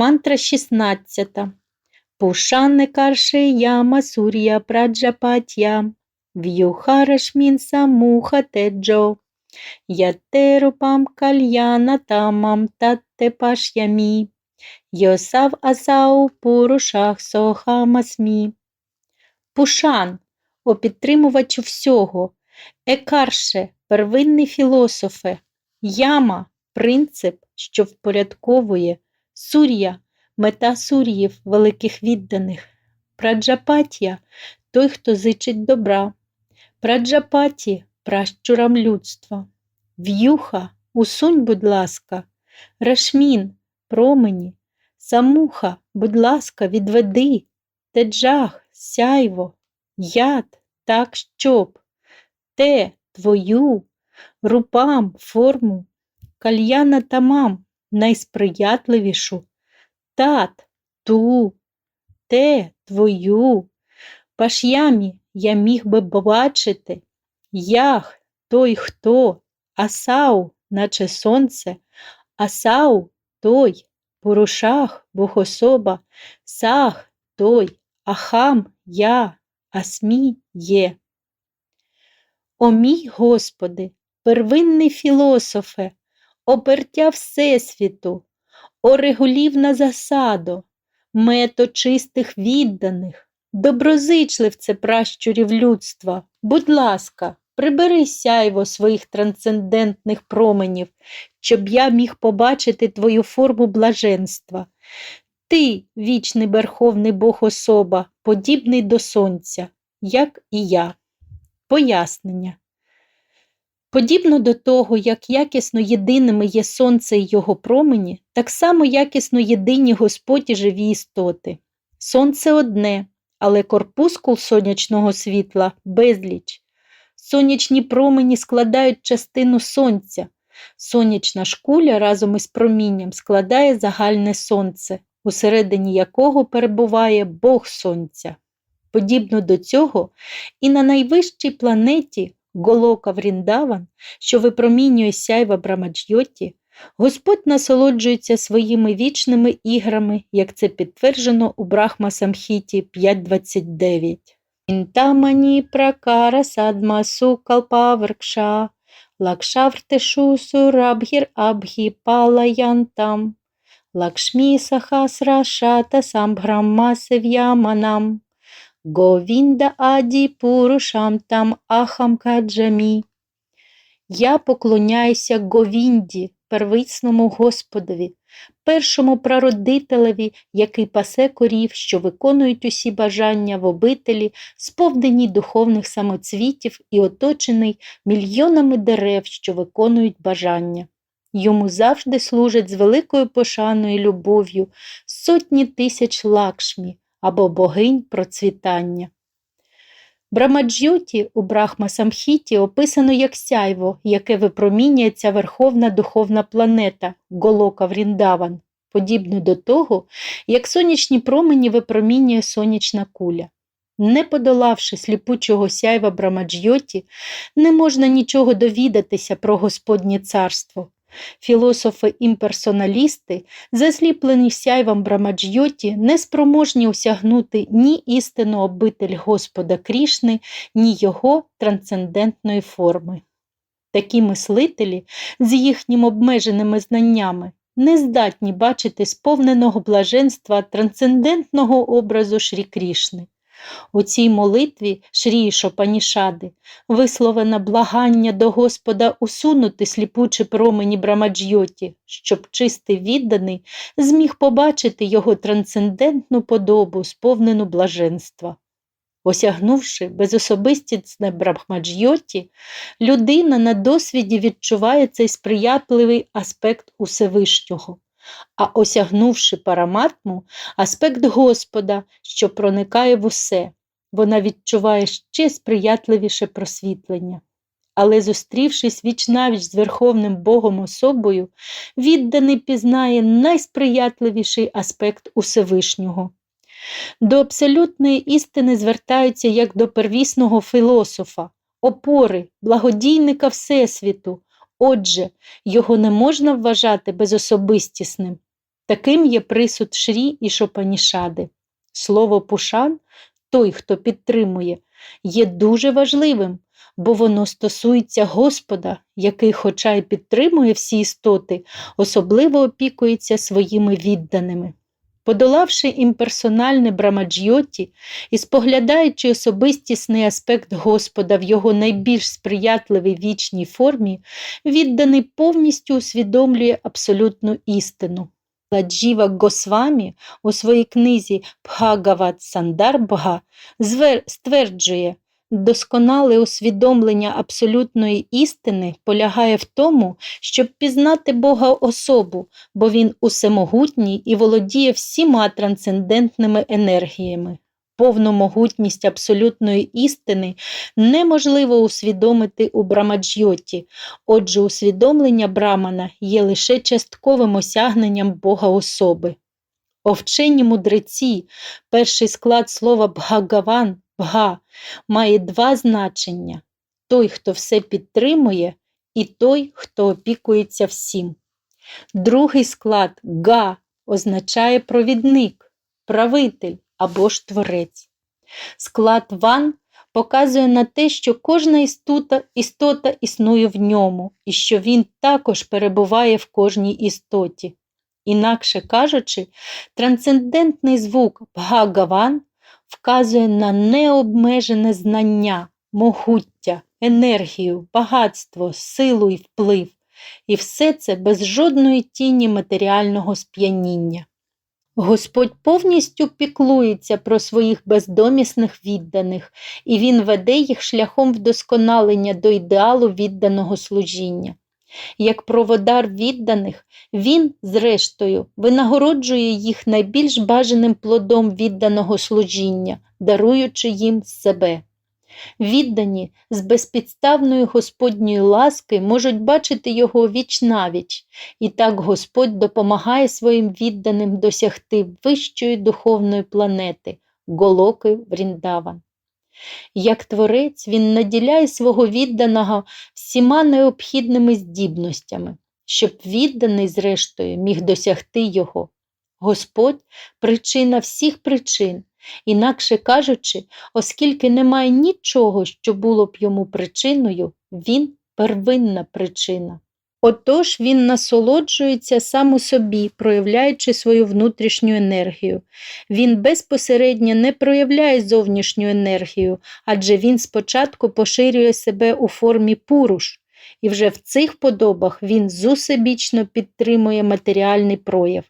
Мантра 16. Пушане карше яма сур'я праджапатя. В'юхарашмін самуха теджо. Ятерупам кальяна тамам татте пашямі. Йосав асау пурушах сохамасмі. Пушан о підтримувачу всього. Екарше первинний філософе. Яма принцип, що впорядковує. Сур'я мета сур'їв, великих відданих. Праджапатія той, хто зичить добра. Праджапаті пращурам людства. В'юха, усунь, будь ласка, Рашмін, промені, самуха, будь ласка, відведи, теджах, сяйво, яд, так щоб, те, твою, рупам, форму, кальяна тамам, найсприятливішу, тат, ту, те, твою, паш'ямі я міг би бачити, ях, той хто, асау, наче сонце, асау той, порушах, богособа, сах той, ахам я, асмі є. О мій Господи, первинний філософе, обертя Всесвіту, о регулівна засадо, мето чистих відданих, доброзичливце пращурів людства, будь ласка, прибери сяйво своїх трансцендентних променів, щоб я міг побачити твою форму блаженства. Ти, вічний Верховний Бог особа, подібний до сонця, як і я. Пояснення. Подібно до того, як якісно єдиними є сонце і його промені, так само якісно єдині Господь і живі істоти. Сонце одне, але корпускул сонячного світла безліч. Сонячні промені складають частину сонця. Сонячна шкуля разом із промінням складає загальне сонце, усередині якого перебуває Бог Сонця. Подібно до цього, і на найвищій планеті Голока Вріндаван, що випромінює сяйва Брамаджйоті, Господь насолоджується своїми вічними іграми, як це підтверджено у Брахма Самхіті 5.29. Інтамані пракара садмасу калпавркша, лакшавртешу сурабгір абгі палаянтам, лакшмі сахасра шата самбхрамма сев'яманам. Говінда аді пурушам там ахам каджамі. Я поклоняюся Говінді, первісному Господові, першому прародителеві, який пасе корів, що виконують усі бажання в обителі, сповненій духовних самоцвітів і оточений мільйонами дерев, що виконують бажання. Йому завжди служать з великою пошаною любов'ю сотні тисяч лакшмі або богинь процвітання. Брамаджюті у Брахма Самхіті описано як сяйво, яке випромінює ця верховна духовна планета Голока Вріндаван, подібно до того, як сонячні промені випромінює сонячна куля. Не подолавши сліпучого сяйва Брамаджйоті, не можна нічого довідатися про Господнє царство. Філософи-імперсоналісти, засліплені сяйвом Брамаджйоті, не спроможні осягнути ні істинну обитель Господа Крішни, ні його трансцендентної форми. Такі мислителі з їхніми обмеженими знаннями не здатні бачити сповненого блаженства трансцендентного образу Шрі Крішни. У цій молитві Шрі Шопанішади висловено благання до Господа усунути сліпучі промені Брамаджйоті, щоб чистий відданий зміг побачити його трансцендентну подобу, сповнену блаженства. Осягнувши безособистісне Брахмаджйоті, людина на досвіді відчуває цей сприятливий аспект Усевишнього а осягнувши параматму, аспект Господа, що проникає в усе, вона відчуває ще сприятливіше просвітлення. Але, зустрівшись вічнавіч з Верховним Богом особою, відданий пізнає найсприятливіший аспект Усевишнього. До абсолютної істини звертаються як до первісного філософа, опори, благодійника Всесвіту, Отже, його не можна вважати безособистісним. Таким є присуд Шрі і Шопанішади. Слово Пушан, той, хто підтримує, є дуже важливим, бо воно стосується Господа, який, хоча й підтримує всі істоти, особливо опікується своїми відданими. Подолавши імперсональне Брамаджйоті і споглядаючи особистісний аспект Господа в його найбільш сприятливій вічній формі, відданий повністю усвідомлює абсолютну істину. Ладжіва Госвамі у своїй книзі Бхагават Сандарбга стверджує, досконале усвідомлення абсолютної істини полягає в тому, щоб пізнати Бога особу, бо Він усемогутній і володіє всіма трансцендентними енергіями. Повну могутність абсолютної істини неможливо усвідомити у Брамаджйоті, отже, усвідомлення Брамана є лише частковим осягненням Бога особи. Овчені мудреці, перший склад слова Бхагаван, Бга, має два значення той, хто все підтримує, і той, хто опікується всім. Другий склад Га означає провідник, правитель або ж творець. Склад Ван показує на те, що кожна істота, істота існує в ньому і що він також перебуває в кожній істоті. Інакше кажучи, трансцендентний звук Бхагаван вказує на необмежене знання, могуття, енергію, багатство, силу і вплив, і все це без жодної тіні матеріального сп'яніння. Господь повністю піклується про своїх бездомісних відданих, і Він веде їх шляхом вдосконалення до ідеалу відданого служіння. Як проводар відданих, він, зрештою, винагороджує їх найбільш бажаним плодом відданого служіння, даруючи їм себе. Віддані з безпідставної Господньої ласки можуть бачити його віч навіч, і так Господь допомагає своїм відданим досягти вищої духовної планети Голоки Вріндаван. Як творець, він наділяє свого відданого всіма необхідними здібностями, щоб відданий, зрештою, міг досягти його. Господь причина всіх причин, інакше кажучи, оскільки немає нічого, що було б йому причиною, він первинна причина. Отож він насолоджується сам у собі, проявляючи свою внутрішню енергію. Він безпосередньо не проявляє зовнішню енергію, адже він спочатку поширює себе у формі пуруш, і вже в цих подобах він зусебічно підтримує матеріальний прояв.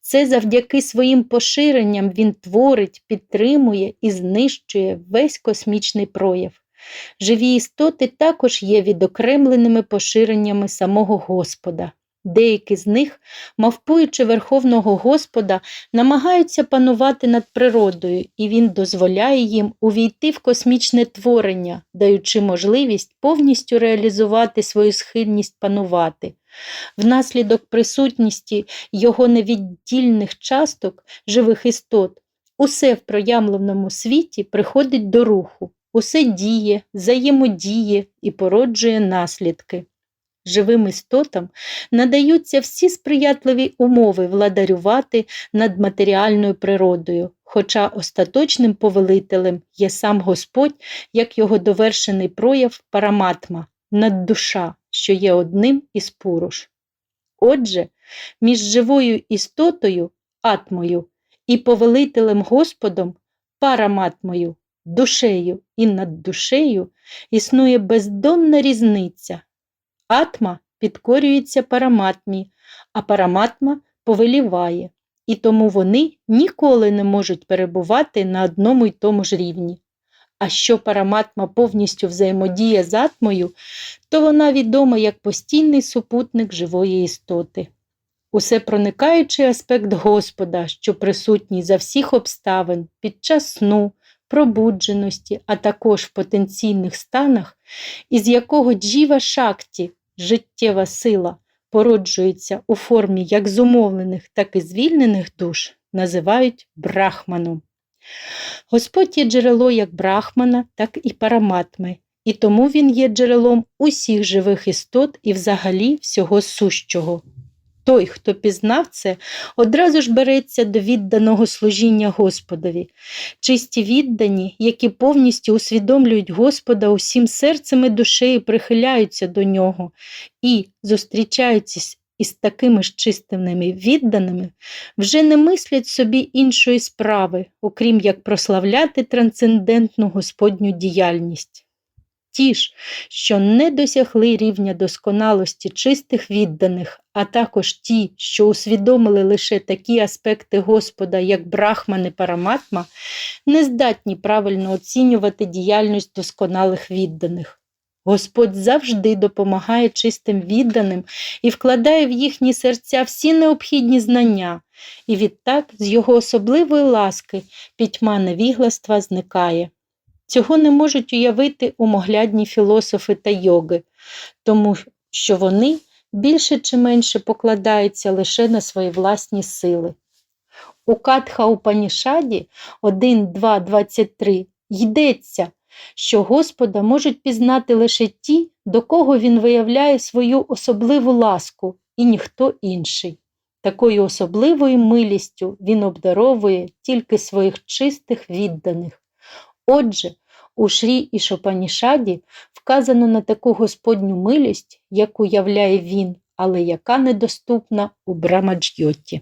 Це завдяки своїм поширенням він творить, підтримує і знищує весь космічний прояв. Живі істоти також є відокремленими поширеннями самого Господа. Деякі з них, мавпуючи Верховного Господа, намагаються панувати над природою, і Він дозволяє їм увійти в космічне творення, даючи можливість повністю реалізувати свою схильність панувати. Внаслідок присутності його невіддільних часток живих істот, усе в проявленому світі приходить до руху. Усе діє, взаємодіє і породжує наслідки. Живим істотам надаються всі сприятливі умови владарювати над матеріальною природою, хоча остаточним повелителем є сам Господь, як його довершений прояв параматма, наддуша, що є одним із пуруш. Отже, між живою істотою, атмою, і повелителем Господом, параматмою, душею і над душею існує бездонна різниця. Атма підкорюється параматмі, а параматма повеліває, і тому вони ніколи не можуть перебувати на одному й тому ж рівні. А що параматма повністю взаємодіє з атмою, то вона відома як постійний супутник живої істоти. Усе проникаючий аспект Господа, що присутній за всіх обставин під час сну, пробудженості, а також в потенційних станах, із якого джіва шакті, життєва сила, породжується у формі як зумовлених, так і звільнених душ, називають брахманом. Господь є джерело як брахмана, так і параматми, і тому він є джерелом усіх живих істот і взагалі всього сущого. Той, хто пізнав це, одразу ж береться до відданого служіння Господові. Чисті віддані, які повністю усвідомлюють Господа усім серцем і душею прихиляються до нього і, зустрічаючись із такими ж чистими відданими, вже не мислять собі іншої справи, окрім як прославляти трансцендентну Господню діяльність. Ті ж, що не досягли рівня досконалості чистих відданих, а також ті, що усвідомили лише такі аспекти Господа, як Брахман і Параматма, не здатні правильно оцінювати діяльність досконалих відданих. Господь завжди допомагає чистим відданим і вкладає в їхні серця всі необхідні знання, і відтак з його особливої ласки пітьма невігластва зникає. Цього не можуть уявити умоглядні філософи та йоги, тому що вони більше чи менше покладаються лише на свої власні сили. У Катха Упанішаді 1.2.23 йдеться, що Господа можуть пізнати лише ті, до кого він виявляє свою особливу ласку, і ніхто інший. Такою особливою милістю він обдаровує тільки своїх чистих відданих. Отже, у Шрі і Шопанішаді вказано на таку Господню милість, яку являє він, але яка недоступна у Брамаджйоті.